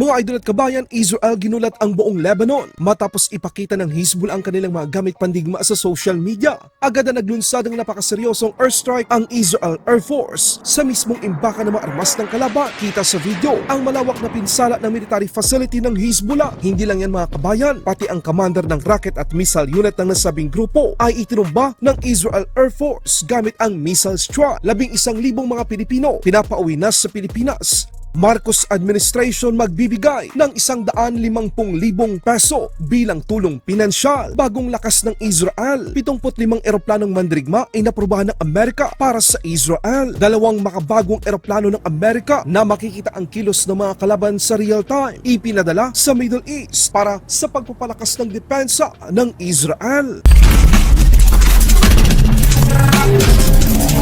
Mga idol at kabayan, Israel ginulat ang buong Lebanon matapos ipakita ng Hezbollah ang kanilang mga gamit pandigma sa social media. Agad na naglunsad ng napakaseryosong airstrike ang Israel Air Force sa mismong imbaka ng mga armas ng kalaban. Kita sa video ang malawak na pinsala ng military facility ng Hezbollah. Hindi lang yan mga kabayan, pati ang commander ng rocket at missile unit ng nasabing grupo ay itinumba ng Israel Air Force gamit ang missile strike. Labing isang libong mga Pilipino pinapauwi na sa Pilipinas Marcos administration magbibigay ng isang daan limampung libong peso bilang tulong pinansyal. Bagong lakas ng Israel, 75 eroplanong mandirigma ay naprubahan ng Amerika para sa Israel. Dalawang makabagong eroplano ng Amerika na makikita ang kilos ng mga kalaban sa real time, ipinadala sa Middle East para sa pagpapalakas ng depensa ng Israel.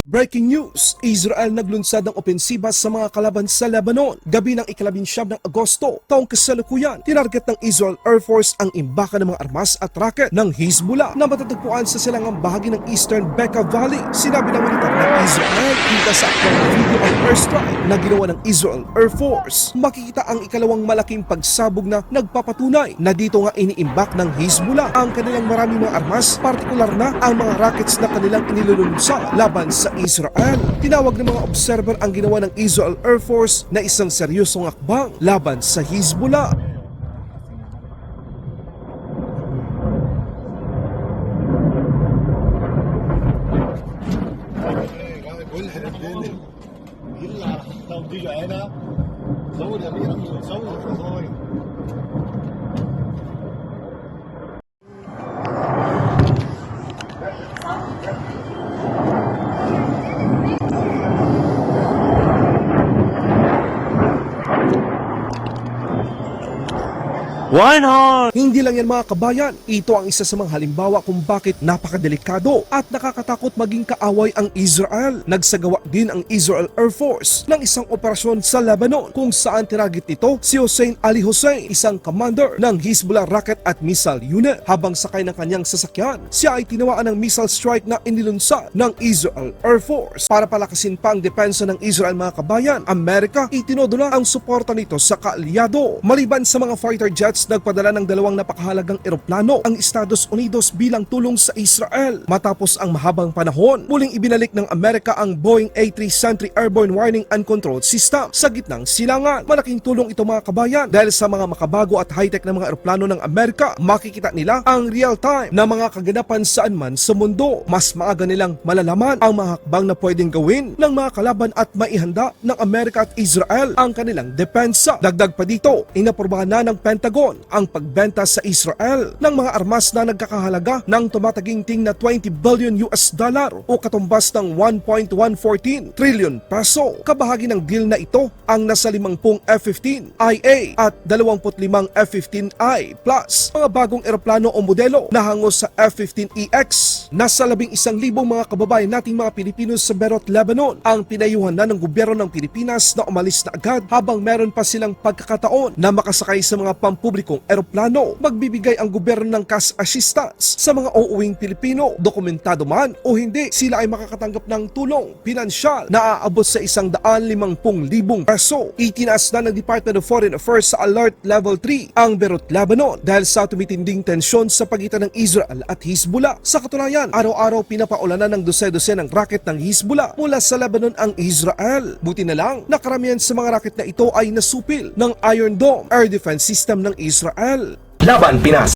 Breaking news! Israel naglunsad ng opensiba sa mga kalaban sa Lebanon. Gabi ng ikalabinsyam ng Agosto, taong kasalukuyan, tinarget ng Israel Air Force ang imbaka ng mga armas at rocket ng Hezbollah na matatagpuan sa silangang bahagi ng Eastern Bekaa Valley. Sinabi ng militar ng Israel, kita sa aktwang video ang airstrike na ginawa ng Israel Air Force. Makikita ang ikalawang malaking pagsabog na nagpapatunay na dito nga iniimbak ng Hezbollah ang kanilang maraming mga armas, partikular na ang mga rockets na kanilang inilulunsa laban sa Israel. Tinawag ng mga observer ang ginawa ng Israel Air Force na isang seryosong akbang laban sa Hezbollah. يلا 100! Hindi lang yan mga kabayan, ito ang isa sa mga halimbawa kung bakit napakadelikado at nakakatakot maging kaaway ang Israel. Nagsagawa din ang Israel Air Force ng isang operasyon sa Lebanon kung saan tinagit nito si Hussein Ali Hussein, isang commander ng Hezbollah Rocket at Missile Unit. Habang sakay ng kanyang sasakyan, siya ay tinawaan ng missile strike na inilunsa ng Israel Air Force. Para palakasin pa ang depensa ng Israel mga kabayan, Amerika itinodo na ang suporta nito sa kaalyado. Maliban sa mga fighter jets nagpadala ng dalawang napakahalagang eroplano ang Estados Unidos bilang tulong sa Israel. Matapos ang mahabang panahon, muling ibinalik ng Amerika ang Boeing A3 Sentry Airborne Warning and Control System sa gitnang silangan. Malaking tulong ito mga kabayan dahil sa mga makabago at high-tech na mga eroplano ng Amerika, makikita nila ang real-time na mga kaganapan saan man sa mundo. Mas maaga nilang malalaman ang mga hakbang na pwedeng gawin ng mga kalaban at maihanda ng Amerika at Israel ang kanilang depensa. Dagdag pa dito, inaprobahan na ng Pentagon ang pagbenta sa Israel ng mga armas na nagkakahalaga ng tumataginting na 20 billion US dollar o katumbas ng 1.114 trillion peso. Kabahagi ng deal na ito ang nasa 50 F-15 IA at 25 F-15I plus mga bagong eroplano o modelo na hango sa F-15EX. Nasa 11,000 mga kababayan nating mga Pilipino sa Beirut, Lebanon ang pinayuhan na ng gobyerno ng Pilipinas na umalis na agad habang meron pa silang pagkakataon na makasakay sa mga pampublikong eroplano. Magbibigay ang gobyerno ng cash assistance sa mga uuwing Pilipino, dokumentado man o hindi, sila ay makakatanggap ng tulong pinansyal na aabot sa isang daan limampung libong peso. Itinaas na ng Department of Foreign Affairs sa Alert Level 3 ang Beirut, Lebanon dahil sa tumitinding tensyon sa pagitan ng Israel at Hezbollah. Sa katunayan, araw-araw pinapaulanan ng dose-dose ng rocket ng Hezbollah mula sa Lebanon ang Israel. Buti na lang, nakaramihan sa mga rocket na ito ay nasupil ng Iron Dome air defense system ng Israel. Laban Pinas!